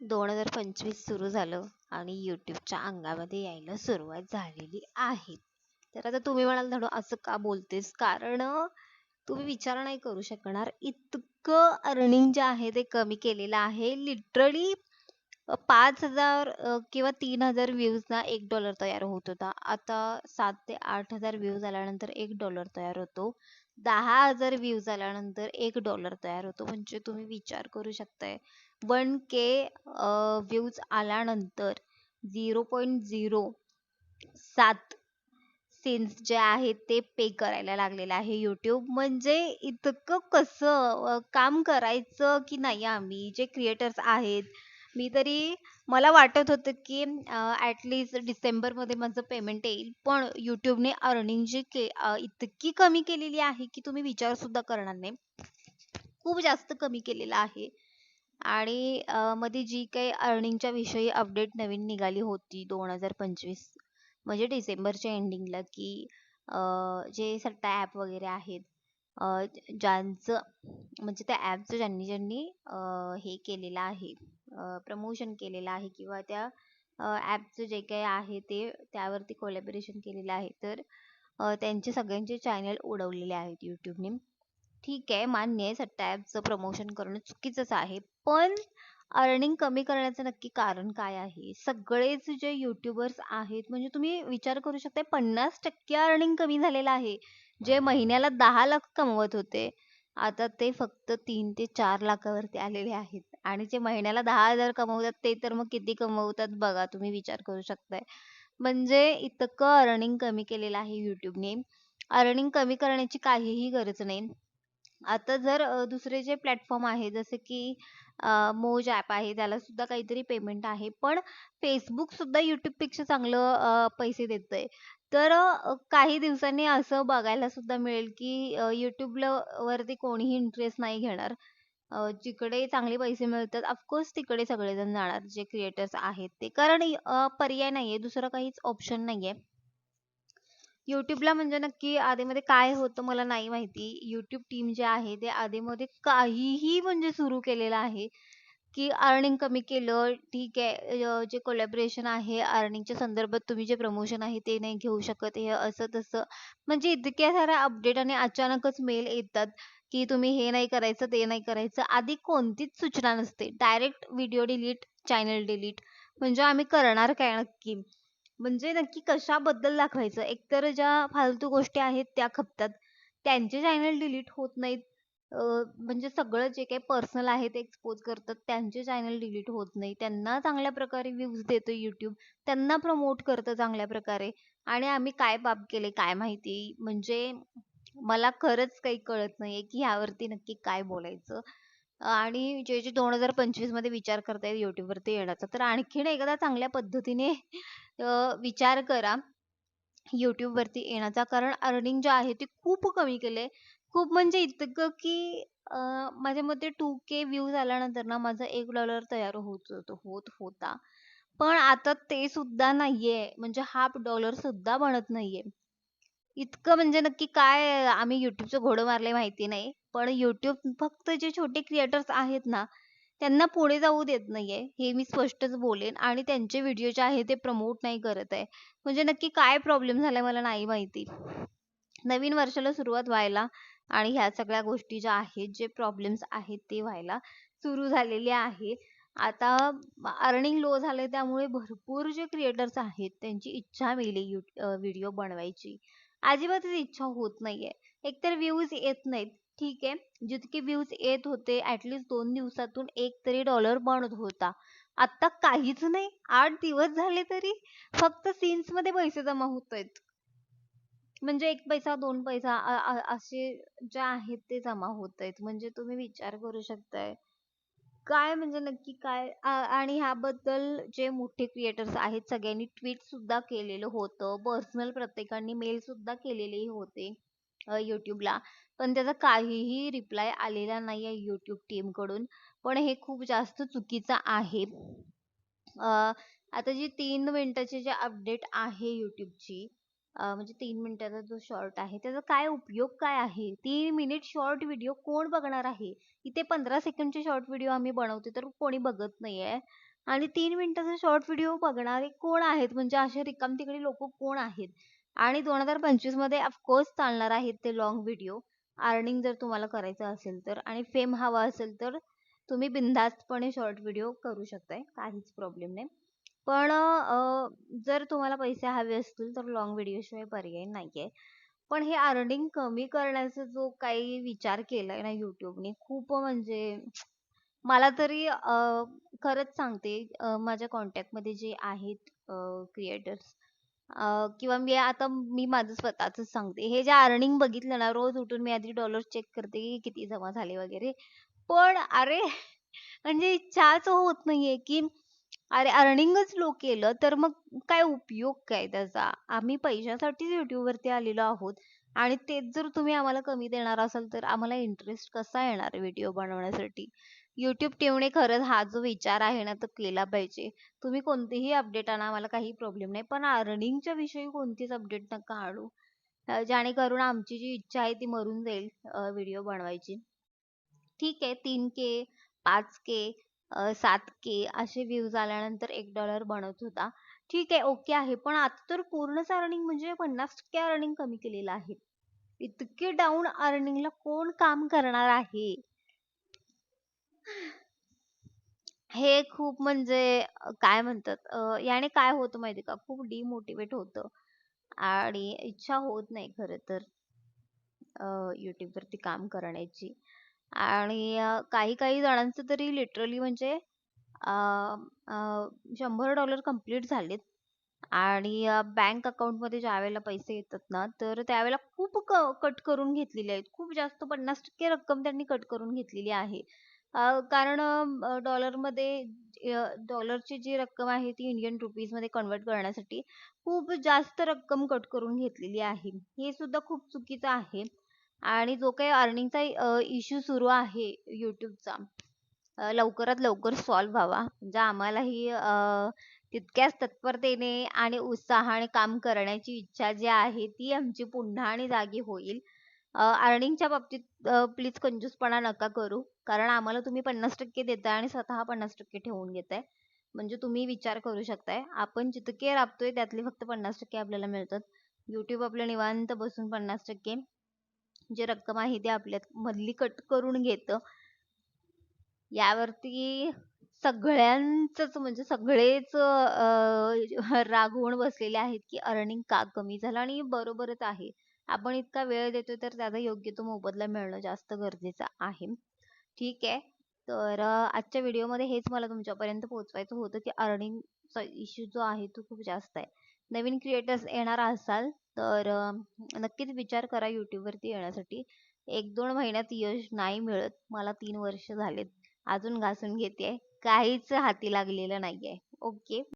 दोन हजार पंचवीस सुरू झालं आणि यूट्यूबच्या अंगामध्ये यायला सुरुवात झालेली आहे. तर आता तुम्ही म्हणाल धडू असं का बोलतेस? कारण तुम्ही विचार नाही करू शकणार. इतकं अर्निंग जे आहे ते कमी केलेलं आहे. लिटरली पाच हजार किंवा तीन हजार व्ह्यूजना एक डॉलर तयार होत होता. आता सात ते आठ हजार व्ह्यूज आल्यानंतर एक डॉलर तयार होतो. दहा हजार व्ह्यूज आल्यानंतर एक डॉलर तयार होतो. म्हणजे तुम्ही विचार करू शकताय. वन के व्ह्यूज आल्यानंतर झिरो पॉईंट झिरो सात सेन्स जे आहेत ते पे करायला लागलेलं आहे युट्यूब म्हणजे इतकं कसं काम करायचं की नाही आम्ही? जे क्रिएटर्स आहेत. मी तरी मला वाटत होतं की ॲटलीस्ट डिसेंबरमध्ये माझं पेमेंट येईल. पण युट्यूबने अर्निंग जी के इतकी कमी केलेली आहे की तुम्ही विचार सुद्धा करणार नाही. खूप जास्त कमी केलेलं आहे. आणि मध्ये जी काही अर्निंगच्या विषयी अपडेट नवीन निघाली होती दोन हजार पंचवीस म्हणजे डिसेंबरच्या एंडिंगला की जे सट्टा ॲप वगैरे आहेत ज्यांचं म्हणजे त्या ॲपचं ज्यांनी ज्यांनी हे केलेलं आहे प्रमोशन केलेलं आहे किंवा त्या ॲपचं जे काही आहे ते त्यावरती कोलॅबरेशन केलेलं आहे तर त्यांचे सगळ्यांचे चॅनल उडवलेले आहेत युट्यूबने ठीक आहे मान्य आहे सट्टा प्रमोशन करणं चुकीचंच आहे. पण अर्निंग कमी करण्याचं नक्की कारण काय आहे? सगळेच जे युट्यूबर्स आहेत म्हणजे तुम्ही विचार करू शकता पन्नास टक्के अर्निंग कमी झालेलं आहे. जे महिन्याला दहा लाख कमवत होते आता ते फक्त तीन ते चार लाखावरती आलेले आहेत. आणि जे महिन्याला दहा हजार कमवतात ते तर मग किती कमवतात बघा तुम्ही विचार करू शकताय. म्हणजे इतकं अर्निंग कमी केलेलं आहे युट्यूबने अर्निंग कमी करण्याची काहीही गरज नाही. आता जर दुसरे जे प्लॅटफॉर्म आहे जसे की मोज ॲप आहे त्याला सुद्धा काहीतरी पेमेंट आहे पण फेसबुक सुद्धा युट्यूबपेक्षा चांगलं पैसे देतंय. तर काही दिवसांनी असं बघायला सुद्धा मिळेल की यूट्यूबला वरती कोणीही इंटरेस्ट नाही घेणार. जिकडे चांगले पैसे मिळतात ऑफकोर्स तिकडे सगळेजण जाणार जे क्रिएटर्स आहेत ते. कारण पर्याय नाहीये दुसरं काहीच ऑप्शन नाहीये. युट्यूबला म्हणजे नक्की आधीमध्ये काय होतं मला नाही माहिती. युट्यूब टीम जे आहे ते आधीमध्ये काहीही म्हणजे सुरू केलेलं आहे. की अर्निंग कमी केलं ठीक आहे जे कोलॅबरेशन आहे अर्निंगच्या संदर्भात तुम्ही जे प्रमोशन आहे ते नाही घेऊ शकत हे असं तसं. म्हणजे इतक्या साऱ्या अपडेट आणि अचानकच मेल येतात की तुम्ही हे नाही करायचं ते नाही करायचं. आधी कोणतीच सूचना नसते. Direct video delete channel delete म्हणजे आम्ही करणार काय नक्की? म्हणजे नक्की कशाबद्दल दाखवायचं? एकतर ज्या फालतू गोष्टी आहेत त्या खपतात. त्यांचे चॅनल डिलीट होत नाहीत. म्हणजे सगळं जे काही पर्सनल आहे ते एक्सपोज करतात. त्यांचे चॅनल डिलीट होत नाही. त्यांना चांगल्या प्रकारे व्ह्यूज देतो युट्यूब त्यांना प्रमोट करतं चांगल्या प्रकारे. आणि आम्ही काय पाप केले काय माहिती? म्हणजे मला खरंच काही कळत नाहीये की ह्यावरती नक्की काय बोलायचं. आणि जे जे दोन हजार पंचवीसमध्ये विचार करतायत युट्यूब वरती येण्याचा तर आणखीन एकदा चांगल्या पद्धतीने विचार करा. यूट्यूबवरती येण्याचा कारण अर्निंग जे आहे ते खूप कमी केले खूप म्हणजे इतकं की माझ्या मते टू के व्ह्यूज आल्यानंतर ना माझा एक डॉलर तयार होत होत होता. पण आता ते सुद्धा नाहीये. म्हणजे हाफ डॉलर सुद्धा बनत नाहीये. इतकं म्हणजे नक्की काय आम्ही युट्यूबचं घोडं मारले माहिती नाही. पण युट्यूब फक्त जे छोटे क्रिएटर्स आहेत ना त्यांना पुढे जाऊ देत नाहीये हे मी स्पष्टच बोलेन. आणि त्यांचे व्हिडिओ जे आहे ते प्रमोट नाही करत आहे. म्हणजे नक्की काय प्रॉब्लेम झालाय मला नाही माहिती. नवीन वर्षाला सुरुवात व्हायला आणि ह्या सगळ्या गोष्टी ज्या आहेत जे प्रॉब्लेम्स आहेत ते व्हायला सुरू झालेले आहे. आता अर्निंग लो झाले त्यामुळे भरपूर जे क्रिएटर्स आहेत त्यांची इच्छा मेली व्हिडिओ बनवायची. अजिबातच इच्छा होत नाहीये. एकतर व्ह्यूज येत नाहीत. ठीक आहे. जितके व्ह्यूज येत होते ऍटलिस्ट दोन दिवसातून एक तरी डॉलर बनत होता. आता काहीच नाही. आठ दिवस झाले तरी फक्त सीन्समध्ये पैसे जमा होत आहेत. म्हणजे एक पैसा दोन पैसा असे जे आहेत ते जमा होत आहेत. म्हणजे तुम्ही विचार करू शकताय. काय म्हणजे नक्की काय? आणि ह्याबद्दल जे मोठे क्रिएटर्स आहेत सगळ्यांनी ट्विट सुद्धा केलेलं होतं. पर्सनल प्रत्येकाने मेल सुद्धा केलेले होते युट्यूबला पण त्याचा काहीही रिप्लाय आलेला नाही आहे यूट्यूब टीमकडून पण हे खूप जास्त चुकीचं आहे. आता जी तीन मिनटाची जे अपडेट आहे यूट्यूबची म्हणजे तीन मिनिटाचा जो शॉर्ट आहे त्याचा काय उपयोग काय आहे? तीन मिनिट शॉर्ट व्हिडिओ कोण बघणार आहे? इथे पंधरा सेकंडचे शॉर्ट व्हिडिओ आम्ही बनवते तर कोणी बघत नाही आहे आणि तीन मिनिटाचा शॉर्ट व्हिडिओ बघणारे कोण आहेत? म्हणजे असे रिकाम तिकडे लोक कोण आहेत? आणि दोन हजार पंचवीसमध्ये ऑफकोर्स चालणार आहेत ते लॉंग व्हिडिओ अर्निंग जर तुम्हाला करायचं असेल तर आणि फेम हवा असेल तर तुम्ही बिनधास्तपणे शॉर्ट व्हिडिओ करू शकताय. काहीच प्रॉब्लेम नाही. पण जर तुम्हाला पैसे हवे असतील तर लॉंग व्हिडिओशिवाय पर्याय नाही आहे पण हे अर्निंग कमी करण्याचा जो काही विचार केलाय ना युट्यूबने खूप म्हणजे मला तरी खरंच सांगते माझ्या कॉन्टॅक्टमध्ये जे आहेत क्रिएटर्स किंवा मी आता मी माझं स्वतःच सांगते. हे जे अर्निंग बघितलं ना रोज उठून मी आधी डॉलर चेक करते की किती जमा झाले वगैरे. पण अरे म्हणजे इच्छाच होत नाहीये की अरे अर्निंगच लो केलं तर मग काय उपयोग काय त्याचा? आम्ही पैशासाठीच युट्यूब वरती आलेलो आहोत. आणि तेच जर तुम्ही आम्हाला कमी देणार असाल तर आम्हाला इंटरेस्ट कसा येणार व्हिडिओ बनवण्यासाठी? युट्यूब ठेवणे खरंच हा जो विचार आहे ना तो केला पाहिजे. तुम्ही कोणतेही अपडेट आणा आम्हाला काही प्रॉब्लेम नाही. पण अर्निंगच्या विषयी कोणतीच अपडेट नका आणू. जेणेकरून आमची जी इच्छा आहे ती मरून जाईल व्हिडिओ बनवायची. ठीक आहे तीन के पाच के सात के असे व्ह्यूज आल्यानंतर एक डॉलर बनत होता. ठीक आहे ओके आहे. पण आता तर पूर्णच अर्निंग म्हणजे पन्नास टक्के अर्निंग कमी केलेलं आहे. इतके डाऊन अर्निंगला कोण काम करणार आहे? हे खूप म्हणजे काय म्हणतात याने काय होतं माहिती का? खूप डिमोटिवेट होतं. आणि इच्छा होत नाही खरं तर युट्यूब वरती काम करण्याची. आणि काही काही जणांचं तरी लिटरली म्हणजे शंभर डॉलर कंप्लीट झालेत. आणि बँक अकाउंटमध्ये ज्या वेळेला पैसे येतात ना तर त्यावेळेला खूप कट करून घेतलेले आहेत. खूप जास्त पन्नास टक्के रक्कम त्यांनी कट करून घेतलेली आहे. कारण डॉलरमध्ये डॉलरची जी रक्कम आहे ती इंडियन रुपीजमध्ये कन्वर्ट करण्यासाठी खूप जास्त रक्कम कट करून घेतलेली आहे. हे सुद्धा खूप चुकीचं आहे. आणि जो काही अर्निंगचा इश्यू सुरू आहे यूट्यूबचा लवकरात लवकर सॉल्व्ह व्हावा. म्हणजे आम्हालाही तितक्याच तत्परतेने आणि उत्साहाने काम करण्याची इच्छा जी आहे ती आमची पुन्हा आणि जागी होईल. अर्निंगच्या बाबतीत प्लीज कंजूसपणा नका करू. कारण आम्हाला तुम्ही पन्नास टक्के देताय आणि स्वतः पन्नास टक्के ठेवून घेताय. म्हणजे तुम्ही विचार करू शकताय. आपण जितके राबतोय त्यातले फक्त पन्नास टक्के आपल्याला मिळतात. युट्यूब आपलं निवांत बसून पन्नास टक्के जे रक्कम आहे ते आपल्या मधली कट करून घेतं. यावरती सगळ्यांचंच म्हणजे सगळेच रागवून बसलेले आहेत की अर्निंग का कमी झालं आणि बरोबरच आहे. आपण इतका वेळ देतोय तर त्याचा योग्य तो मोबदला मिळणं जास्त गरजेचं आहे. ठीक आहे. तर आजच्या व्हिडिओमध्ये हेच मला तुमच्यापर्यंत पोहोचवायचं होतं की अर्निंगचा इश्यू जो आहे तो खूप जास्त आहे. नवीन क्रिएटर्स येणार असाल तर नक्कीच विचार करा यूट्यूबवरती येण्यासाठी. एक दोन महिन्यात यश नाही मिळत. मला तीन वर्ष झालेत. अजून घासून घेते काहीच हाती लागलेलं नाही आहे ओके?